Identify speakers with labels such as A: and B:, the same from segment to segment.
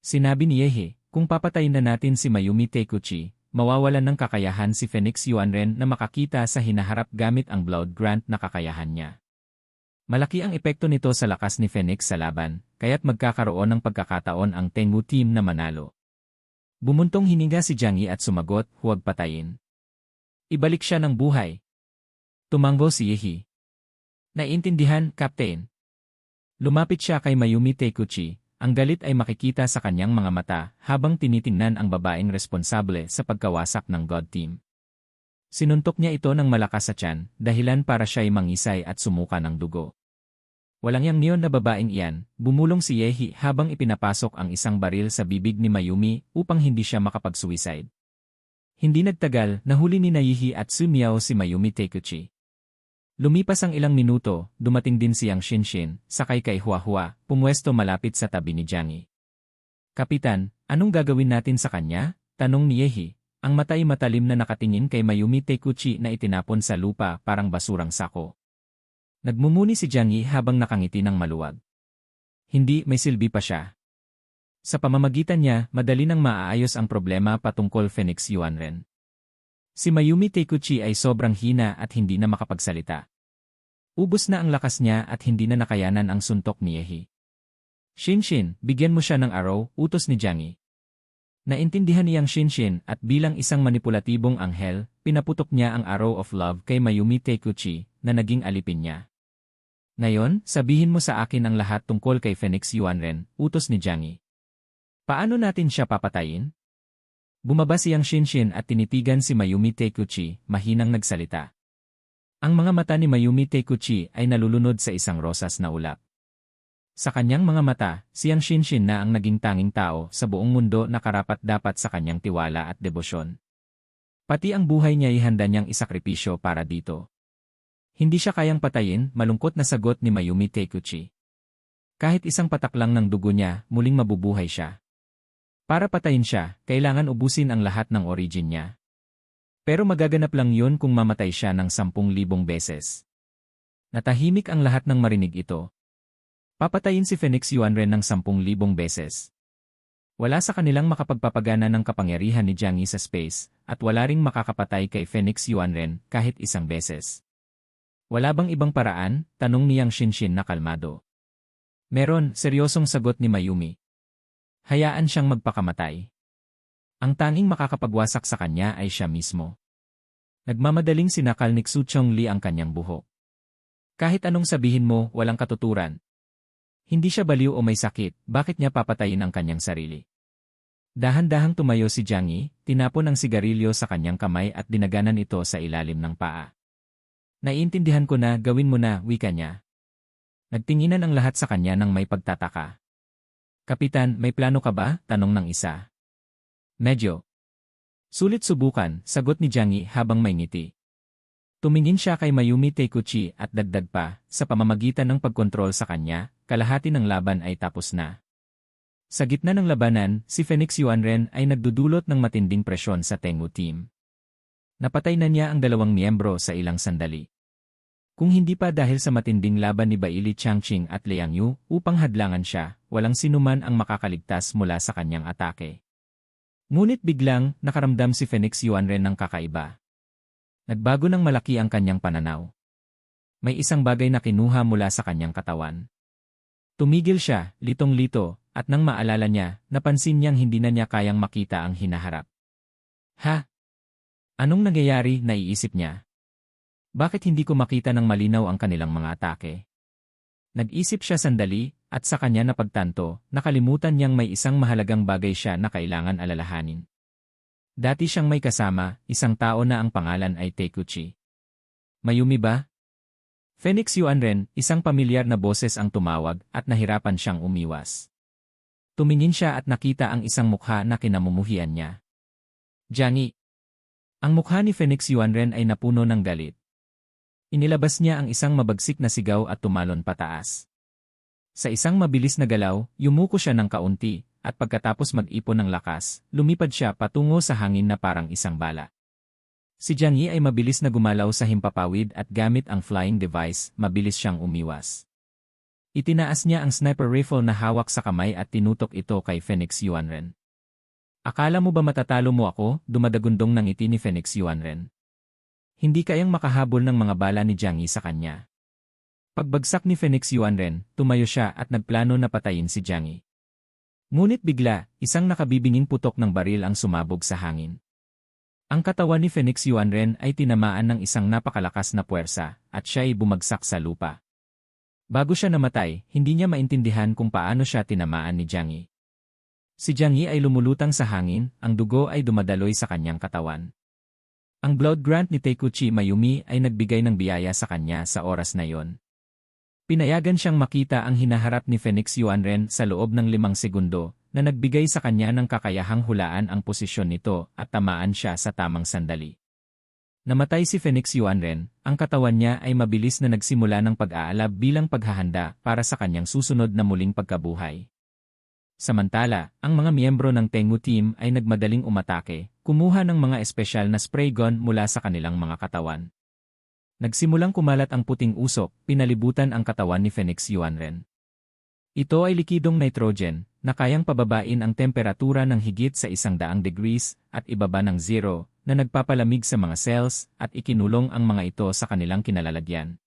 A: Sinabi ni Yehi, kung papatayin na natin si Mayumi Teikuchi, mawawalan ng kakayahan si Phoenix Yuanren na makakita sa hinaharap gamit ang Blood Grant na kakayahan niya. Malaki ang epekto nito sa lakas ni Phoenix sa laban, kaya't magkakaroon ng pagkakataon ang Tengu team na manalo. Bumuntong hininga si Jiang Yi at sumagot, huwag patayin. Ibalik siya ng buhay. Tumanggo si Yehi. Naiintindihan, Captain. Lumapit siya kay Mayumi Teikuchi, ang galit ay makikita sa kanyang mga mata habang tinitingnan ang babaeng responsable sa pagkawasak ng God Team. Sinuntok niya ito ng malakas sa tiyan, dahilan para siya'y mangisay at sumuka ng dugo. Walang yang niyon na babaeng iyan, bumulong si Yehi habang ipinapasok ang isang baril sa bibig ni Mayumi upang hindi siya makapag-suicide. Hindi nagtagal, nahuli ni Naihi at Sumiao si Mayumi Teikuchi. Lumipas ang ilang minuto, dumating din si Yang Shinshin, sakay kay Huahua, pumwesto malapit sa tabi ni Jiangyi. Kapitan, anong gagawin natin sa kanya? Tanong ni Yehi, ang matay matalim na nakatingin kay Mayumi Teikuchi na itinapon sa lupa parang basurang sako. Nagmumuni si Jiang Yi habang nakangiti ng maluwag. Hindi, may silbi pa siya. Sa pamamagitan niya, madali nang maaayos ang problema patungkol Phoenix Yuanren. Si Mayumi Teikuchi ay sobrang hina at hindi na makapagsalita. Ubus na ang lakas niya at hindi na nakayanan ang suntok ni Yehi. Shinshin, bigyan mo siya ng arrow, utos ni Jiang Yi. Naintindihan niyang Shinshin at bilang isang manipulatibong anghel, pinaputok niya ang arrow of love kay Mayumi Teikuchi na naging alipin niya. Ngayon, sabihin mo sa akin ang lahat tungkol kay Phoenix Yuanren, utos ni Jiang Yi. Paano natin siya papatayin? Bumaba siyang Shinshin at tinitigan si Mayumi Teikuchi, mahinang nagsalita. Ang mga mata ni Mayumi Teikuchi ay nalulunod sa isang rosas na ulap. Sa kanyang mga mata, siyang Shinshin na ang naging tanging tao sa buong mundo na karapat-dapat sa kanyang tiwala at debosyon. Pati ang buhay niya ihanda niyang isakripisyo para dito. Hindi siya kayang patayin, malungkot na sagot ni Mayumi Teikuchi. Kahit isang patak lang ng dugo niya, muling mabubuhay siya. Para patayin siya, kailangan ubusin ang lahat ng origin niya. Pero magaganap lang yun kung mamatay siya ng sampung libong beses. Natahimik ang lahat ng marinig ito. Papatayin si Phoenix Yuanren ng sampung libong beses. Wala sa kanilang makapagpapagana ng kapangyarihan ni Jiang Yi sa space, at wala ring makakapatay kay Phoenix Yuanren kahit isang beses. Wala bang ibang paraan? Tanong niyang Shinshin na kalmado. Meron, seryosong sagot ni Mayumi. Hayaan siyang magpakamatay. Ang tanging makakapagwasak sa kanya ay siya mismo. Nagmamadaling sinakal ni Xu Chongli ang kanyang buhok. Kahit anong sabihin mo, walang katuturan. Hindi siya baliw o may sakit, bakit niya papatayin ang kanyang sarili? Dahan-dahang tumayo si Jiang Yi, tinapon ang sigarilyo sa kanyang kamay at dinaganan ito sa ilalim ng paa. Naiintindihan ko na gawin mo na, wika niya. Nagtinginan ang lahat sa kanya ng may pagtataka. Kapitan, may plano ka ba? Tanong ng isa. Medyo. Sulit subukan, sagot ni Jiangyi habang may ngiti. Tumingin siya kay Mayumi Teikuchi at dagdag pa, sa pamamagitan ng pagkontrol sa kanya, kalahati ng laban ay tapos na. Sa gitna ng labanan, si Phoenix Yuanren ay nagdudulot ng matinding presyon sa Tengu team. Napatay na niya ang dalawang miyembro sa ilang sandali. Kung hindi pa dahil sa matinding laban ni Baili Changqing at Liang Yu upang hadlangan siya, walang sinuman ang makakaligtas mula sa kanyang atake. Ngunit biglang, nakaramdam si Phoenix Yuanren ng kakaiba. Nagbago ng malaki ang kanyang pananaw. May isang bagay na kinuha mula sa kanyang katawan. Tumigil siya, litong-lito, at nang maalala niya, napansin niyang hindi na niya kayang makita ang hinaharap. Ha? Anong nangyayari, naiisip niya? Bakit hindi ko makita ng malinaw ang kanilang mga atake? Nag-isip siya sandali, at sa kanya napagtanto, nakalimutan niyang may isang mahalagang bagay siya na kailangan alalahanin. Dati siyang may kasama, isang tao na ang pangalan ay Teikuchi. Mayumi ba? Phoenix Yuanren, isang pamilyar na boses ang tumawag at nahirapan siyang umiwas. Tumingin siya at nakita ang isang mukha na kinamumuhian niya. Jiangyi, ang mukha ni Phoenix Yuanren ay napuno ng galit. Inilabas niya ang isang mabagsik na sigaw at tumalon pataas. Sa isang mabilis na galaw, yumuko siya ng kaunti, at pagkatapos mag-ipon ng lakas, lumipad siya patungo sa hangin na parang isang bala. Si Jiang Yi ay mabilis na gumalaw sa himpapawid at gamit ang flying device, mabilis siyang umiwas. Itinaas niya ang sniper rifle na hawak sa kamay at tinutok ito kay Phoenix Yuanren. Akala mo ba matatalo mo ako? Dumadagundong ng ngiti ni Phoenix Yuanren. Hindi kayang makahabol ng mga bala ni Jiang Yi sa kanya. Pagbagsak ni Phoenix Yuanren, tumayo siya at nagplano na patayin si Jiang Yi. Ngunit bigla, isang nakabibinging putok ng baril ang sumabog sa hangin. Ang katawan ni Phoenix Yuanren ay tinamaan ng isang napakalakas na puwersa at siya ay bumagsak sa lupa. Bago siya namatay, hindi niya maintindihan kung paano siya tinamaan ni Jiang Yi. Si Jiang Yi ay lumulutang sa hangin, ang dugo ay dumadaloy sa kanyang katawan. Ang blood grant ni Teikuchi Mayumi ay nagbigay ng biyaya sa kanya sa oras na yon. Pinayagan siyang makita ang hinaharap ni Phoenix Yuanren sa loob ng limang segundo na nagbigay sa kanya ng kakayahang hulaan ang posisyon nito at tamaan siya sa tamang sandali. Namatay si Phoenix Yuanren, ang katawan niya ay mabilis na nagsimula ng pag-aalab bilang paghahanda para sa kanyang susunod na muling pagkabuhay. Samantala, ang mga miyembro ng Tengu team ay nagmadaling umatake, kumuha ng mga espesyal na spray gun mula sa kanilang mga katawan. Nagsimulang kumalat ang puting usok, pinalibutan ang katawan ni Phoenix Yuanren. Ito ay likidong nitrogen, na kayang pababain ang temperatura ng higit sa isang daang degrees at ibaba ng zero, na nagpapalamig sa mga cells at ikinulong ang mga ito sa kanilang kinalalagyan.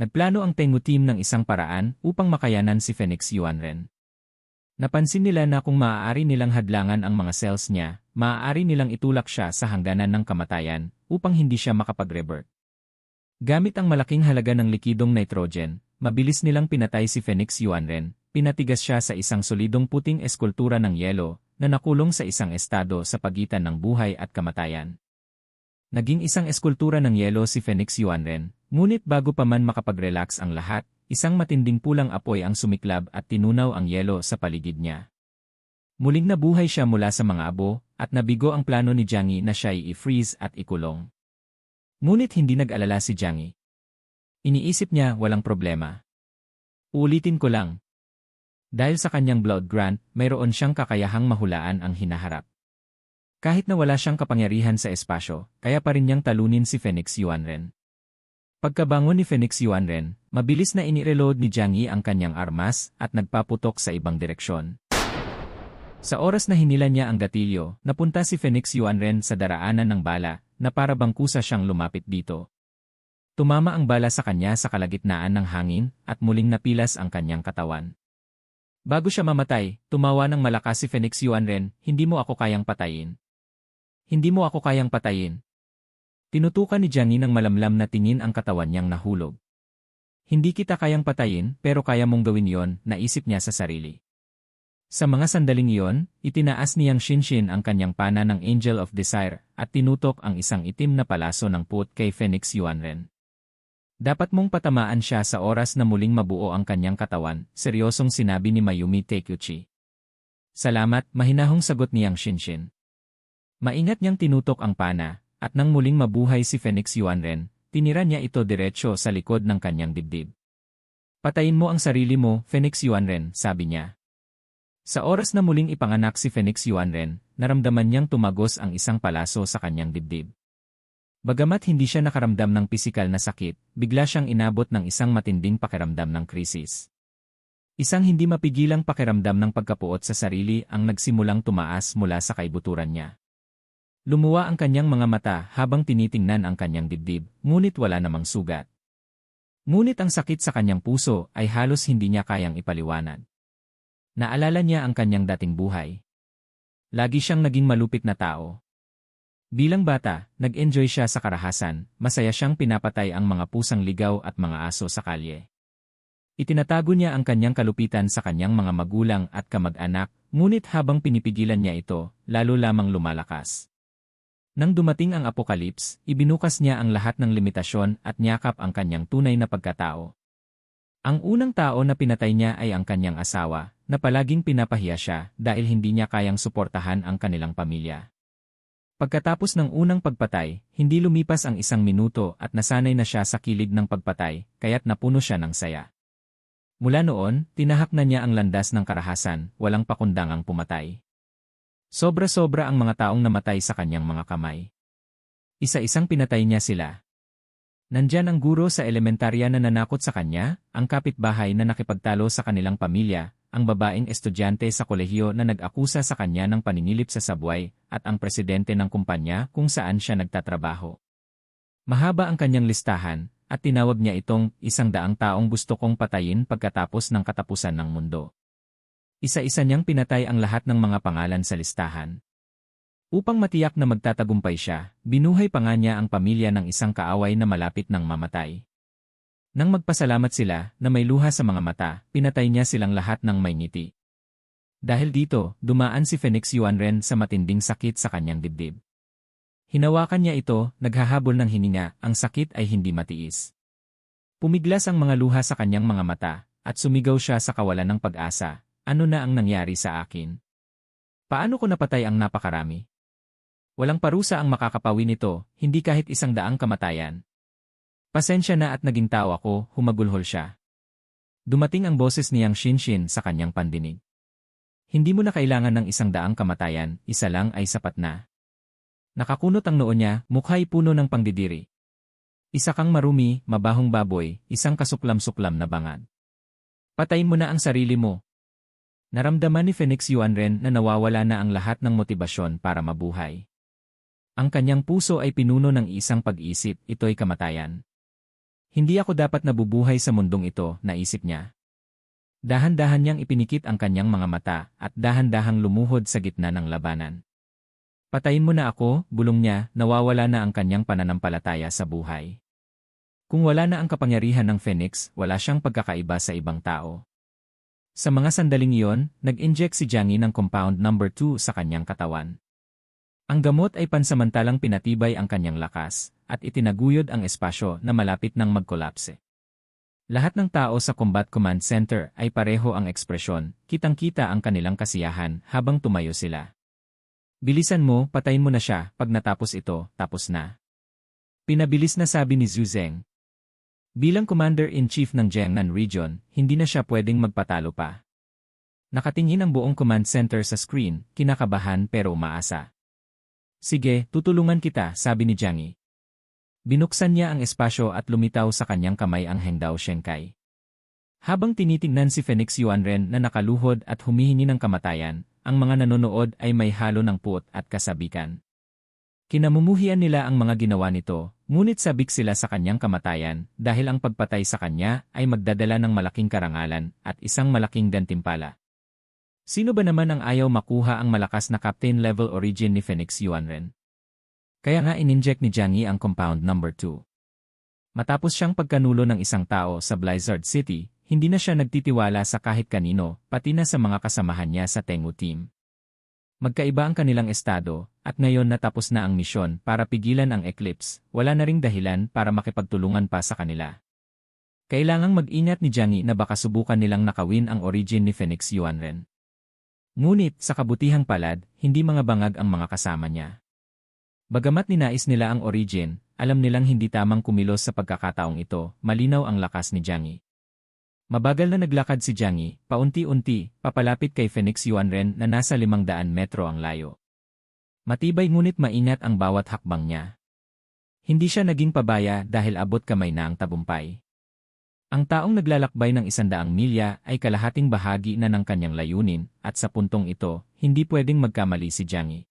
A: Nagplano ang Tengu team ng isang paraan upang makayanan si Phoenix Yuanren. Napansin nila na kung maaari nilang hadlangan ang mga cells niya, maaari nilang itulak siya sa hangganan ng kamatayan upang hindi siya makapag-revert. Gamit ang malaking halaga ng likidong nitrogen, mabilis nilang pinatay si Phoenix Yuanren, pinatigas siya sa isang solidong puting eskultura ng yelo na nakulong sa isang estado sa pagitan ng buhay at kamatayan. Naging isang eskultura ng yelo si Phoenix Yuanren, ngunit bago pa man makapag-relax ang lahat, isang matinding pulang apoy ang sumiklab at tinunaw ang yelo sa paligid niya. Muling nabuhay siya mula sa mga abo, at nabigo ang plano ni Jiang na siya i-freeze at ikulong. Ngunit hindi nag-alala si Jiang Iniisip niya walang problema. Ulitin ko lang, dahil sa kanyang blood grant, mayroon siyang kakayahang mahulaan ang hinaharap. Kahit na wala siyang kapangyarihan sa espasyo, kaya pa rin niyang talunin si Phoenix Yuanren. Pagkabangon ni Phoenix Yuanren, mabilis na inireload ni Jiang Yi ang kanyang armas at nagpaputok sa ibang direksyon. Sa oras na hinila niya ang gatilyo, napunta si Phoenix Yuanren sa daraanan ng bala na para bangkusa siyang lumapit dito. Tumama ang bala sa kanya sa kalagitnaan ng hangin at muling napilas ang kanyang katawan. Bago siya mamatay, tumawa ng malakas si Phoenix Yuanren, hindi mo ako kayang patayin. Hindi mo ako kayang patayin. Tinutukan ni Jiang ng malamlam na tingin ang katawan niyang nahulog. Hindi kita kayang patayin pero kaya mong gawin yon, naisip niya sa sarili. Sa mga sandaling iyon, itinaas niyang Shinshin ang kanyang pana ng Angel of Desire at tinutok ang isang itim na palaso ng put kay Phoenix Yuanren. Dapat mong patamaan siya sa oras na muling mabuo ang kanyang katawan, seryosong sinabi ni Mayumi Tekeuchi. Salamat, mahinahong sagot niyang Shinshin. Maingat niyang tinutok ang pana, at nang muling mabuhay si Phoenix Yuanren, tinira niya ito diretsyo sa likod ng kanyang dibdib. Patayin mo ang sarili mo, Phoenix Yuanren, sabi niya. Sa oras na muling ipanganak si Phoenix Yuanren, naramdaman niyang tumagos ang isang palaso sa kanyang dibdib. Bagamat hindi siya nakaramdam ng pisikal na sakit, bigla siyang inabot ng isang matinding pakiramdam ng krisis. Isang hindi mapigilang pakiramdam ng pagkapuot sa sarili ang nagsimulang tumaas mula sa kaibuturan niya. Lumuwa ang kanyang mga mata habang tinitingnan ang kanyang dibdib, ngunit wala namang sugat. Ngunit ang sakit sa kanyang puso ay halos hindi niya kayang ipaliwanag. Naalala niya ang kanyang dating buhay. Lagi siyang naging malupit na tao, Bilang bata, nag-enjoy siya sa karahasan, masaya siyang pinapatay ang mga pusang ligaw at mga aso sa kalye. Itinatago niya ang kanyang kalupitan sa kanyang mga magulang at kamag-anak, ngunit habang pinipigilan niya ito, lalo lamang lumalakas. Nang dumating ang apokalips, ibinukas niya ang lahat ng limitasyon at niyakap ang kanyang tunay na pagkatao. Ang unang tao na pinatay niya ay ang kanyang asawa, na palaging pinapahiya siya dahil hindi niya kayang suportahan ang kanilang pamilya. Pagkatapos ng unang pagpatay, hindi lumipas ang isang minuto at nasanay na siya sa kilid ng pagpatay, kaya't napuno siya ng saya. Mula noon, tinahak na niya ang landas ng karahasan, walang pakundangang pumatay. Sobra-sobra ang mga taong namatay sa kanyang mga kamay. Isa-isang pinatay niya sila. Nandyan ang guro sa elementarya na nanakot sa kanya, ang kapitbahay na nakipagtalo sa kanilang pamilya, ang babaeng estudyante sa kolehiyo na nag-akusa sa kanya ng paninilip sa sabway, at ang presidente ng kumpanya kung saan siya nagtatrabaho. Mahaba ang kanyang listahan, at tinawag niya itong isang daang taong gusto kong patayin pagkatapos ng katapusan ng mundo. Isa-isa niyang pinatay ang lahat ng mga pangalan sa listahan. Upang matiyak na magtatagumpay siya, binuhay pa nga niya ang pamilya ng isang kaaway na malapit ng mamatay. Nang magpasalamat sila na may luha sa mga mata, pinatay niya silang lahat ng may ngiti. Dahil dito, dumaan si Phoenix Yuanren sa matinding sakit sa kanyang dibdib. Hinawakan niya ito, naghahabol ng hininga, ang sakit ay hindi matiis. Pumiglas ang mga luha sa kanyang mga mata, at sumigaw siya sa kawalan ng pag-asa, ano na ang nangyari sa akin? Paano ko napatay ang napakarami? Walang parusa ang makakapawi nito, hindi kahit isang daang kamatayan. Pasensya na at naging tao ako, humagulhol siya. Dumating ang boses niyang Shinshin sa kanyang pandinig. Hindi mo na kailangan ng isang daang kamatayan, isa lang ay sapat na. Nakakunot ang noo niya, mukha'y puno ng pangdidiri. Isa kang marumi, mabahong baboy, isang kasuklam-suklam na bangad. Patayin mo na ang sarili mo. Naramdaman ni Phoenix Yuanren na nawawala na ang lahat ng motibasyon para mabuhay. Ang kanyang puso ay pinuno ng isang pag-isip, ito'y kamatayan. Hindi ako dapat nabubuhay sa mundong ito, naisip niya. Dahan-dahan niyang ipinikit ang kanyang mga mata at dahan-dahang lumuhod sa gitna ng labanan. Patayin mo na ako, bulong niya, nawawala na ang kanyang pananampalataya sa buhay. Kung wala na ang kapangyarihan ng Phoenix, wala siyang pagkakaiba sa ibang tao. Sa mga sandaling iyon, nag-inject si Jiangyi ng compound number 2 sa kanyang katawan. Ang gamot ay pansamantalang pinatibay ang kanyang lakas, at itinaguyod ang espasyo na malapit ng magkolapse. Lahat ng tao sa Combat Command Center ay pareho ang ekspresyon, kitang-kita ang kanilang kasiyahan habang tumayo sila. Bilisan mo, patayin mo na siya, pag natapos ito, tapos na. Pinabilis na sabi ni Zhu Zeng. Bilang Commander-in-Chief ng Jiangnan Region, hindi na siya pwedeng magpatalo pa. Nakatingin ang buong command center sa screen, kinakabahan pero umaasa. Sige, tutulungan kita, sabi ni Jiangyi. Binuksan niya ang espasyo at lumitaw sa kanyang kamay ang Hengdao Shenkai. Habang tinitingnan si Phoenix Yuanren na nakaluhod at humihingi ng kamatayan, ang mga nanonood ay may halo ng puot at kasabikan. Kinamumuhian nila ang mga ginawa nito, ngunit sabik sila sa kanyang kamatayan dahil ang pagpatay sa kanya ay magdadala ng malaking karangalan at isang malaking gantimpala. Sino ba naman ang ayaw makuha ang malakas na captain-level origin ni Phoenix Yuanren? Kaya nga ininject ni Jiangyi ang compound number 2. Matapos siyang pagkanulo ng isang tao sa Blizzard City, hindi na siya nagtitiwala sa kahit kanino, pati na sa mga kasamahan niya sa Tengu team. Magkaiba ang kanilang estado, at ngayon natapos na ang misyon para pigilan ang Eclipse, wala na ring dahilan para makipagtulungan pa sa kanila. Kailangang mag-ingat ni Jiangyi na baka subukan nilang nakawin ang origin ni Phoenix Yuanren. Ngunit sa kabutihang palad, hindi mga bangag ang mga kasama niya. Bagamat ninais nila ang origin, alam nilang hindi tamang kumilos sa pagkakataong ito, malinaw ang lakas ni Jiangyi. Mabagal na naglakad si Jiangyi, paunti-unti, papalapit kay Phoenix Yuanren na nasa 500 metro ang layo. Matibay ngunit maingat ang bawat hakbang niya. Hindi siya naging pabaya dahil abot kamay na ang tabumpay. Ang taong naglalakbay ng isandaang milya ay kalahating bahagi na ng kanyang layunin at sa puntong ito, hindi pwedeng magkamali si Jiangyi.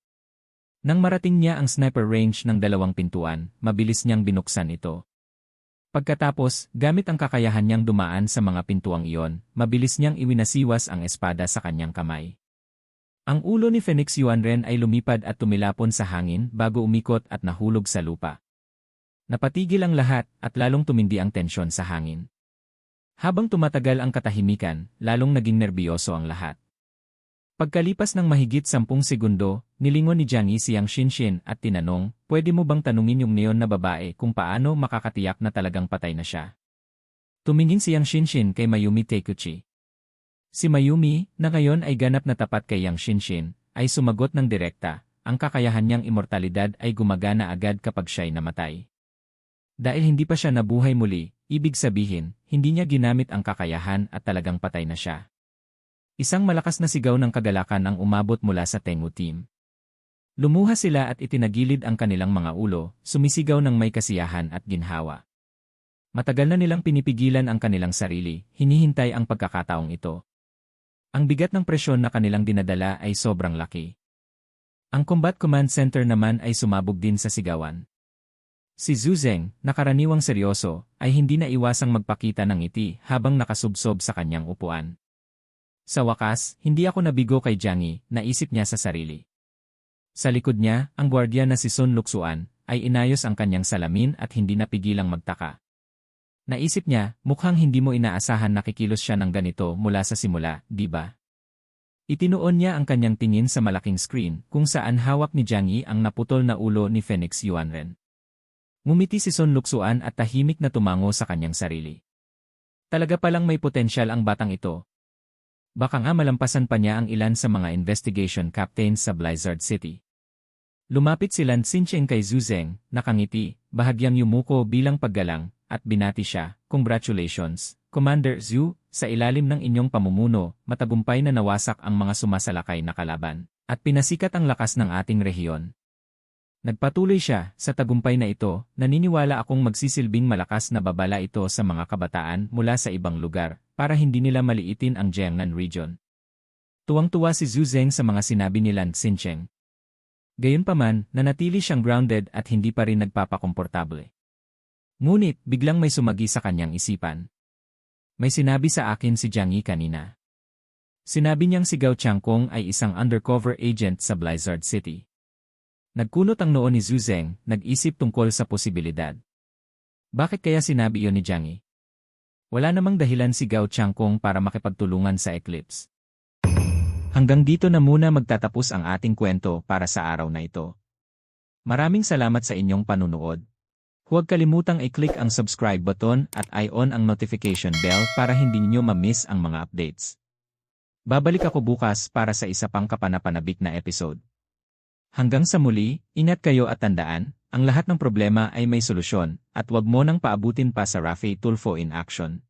A: Nang marating niya ang sniper range ng dalawang pintuan, mabilis niyang binuksan ito. Pagkatapos, gamit ang kakayahan niyang dumaan sa mga pintuang iyon, mabilis niyang iwinasiwas ang espada sa kanyang kamay. Ang ulo ni Phoenix Yuanren ay lumipad at tumilapon sa hangin bago umikot at nahulog sa lupa. Napatigil ang lahat at lalong tumindi ang tensyon sa hangin. Habang tumatagal ang katahimikan, lalong naging nerbiyoso ang lahat. Pagkalipas ng mahigit sampung segundo, nilingon ni Jiangyi siyang Shinshin at tinanong, pwede mo bang tanungin yung neon na babae kung paano makakatiyak na talagang patay na siya? Tumingin siyang Shinshin kay Mayumi Teikuchi. Si Mayumi, na ngayon ay ganap na tapat kay Yang Shinshin, ay sumagot ng direkta, ang kakayahan niyang imortalidad ay gumagana agad kapag siya'y namatay. Dahil hindi pa siya nabuhay muli, ibig sabihin, hindi niya ginamit ang kakayahan at talagang patay na siya. Isang malakas na sigaw ng kagalakan ang umabot mula sa Tengu team. Lumuha sila at itinagilid ang kanilang mga ulo, sumisigaw ng may kasiyahan at ginhawa. Matagal na nilang pinipigilan ang kanilang sarili, hinihintay ang pagkakataong ito. Ang bigat ng presyon na kanilang dinadala ay sobrang laki. Ang Combat Command Center naman ay sumabog din sa sigawan. Si Zuzeng, nakaraniwang seryoso, ay hindi na iwasang magpakita ng ngiti habang nakasubsob sa kanyang upuan. Sa wakas, hindi ako nabigo kay Jiangyi, naisip niya sa sarili. Sa likod niya, ang gwardiya na si Sun Luxuan, ay inayos ang kanyang salamin at hindi napigilang magtaka. Naisip niya, mukhang hindi mo inaasahan nakikilos siya ng ganito mula sa simula, di ba? Itinuon niya ang kanyang tingin sa malaking screen kung saan hawak ni Jiang ang naputol na ulo ni Phoenix Yuanren. Ngumiti si Sun Luxuan at tahimik na tumango sa kanyang sarili. Talaga palang may potensyal ang batang ito. Baka nga malampasan pa niya ang ilan sa mga investigation captains sa Blizzard City. Lumapit si Lan Xinchen kay Zuzeng, nakangiti, bahagyang yumuko bilang paggalang, at binati siya, Congratulations, Commander Zhu, sa ilalim ng inyong pamumuno, matagumpay na nawasak ang mga sumasalakay na kalaban, at pinasikat ang lakas ng ating rehiyon. Nagpatuloy siya, sa tagumpay na ito, naniniwala akong magsisilbing malakas na babala ito sa mga kabataan mula sa ibang lugar, para hindi nila maliitin ang Jiangnan region. Tuwang-tuwa si Zhu Zeng sa mga sinabi ni Lan Xincheng, Gayunpaman, nanatili siyang grounded at hindi pa rin nagpapakomportable. Ngunit, biglang may sumagi sa kanyang isipan. May sinabi sa akin si Jiang Yi kanina. Sinabi niyang si Gao Changkong ay isang undercover agent sa Blizzard City. Nagkunot ang noo ni Zhu Zeng, nag-isip tungkol sa posibilidad. Bakit kaya sinabi iyon ni Jiang Yi? Wala namang dahilan si Gao Changkong para makipagtulungan sa Eclipse. Hanggang dito na muna magtatapos ang ating kwento para sa araw na ito. Maraming salamat sa inyong panunood. Huwag kalimutang i-click ang subscribe button at i-on ang notification bell para hindi niyo ma-miss ang mga updates. Babalik ako bukas para sa isa pang kapanapanabik na episode. Hanggang sa muli, ingat kayo at tandaan, ang lahat ng problema ay may solusyon, at wag mo nang paabutin pa sa Rafi Tulfo in action.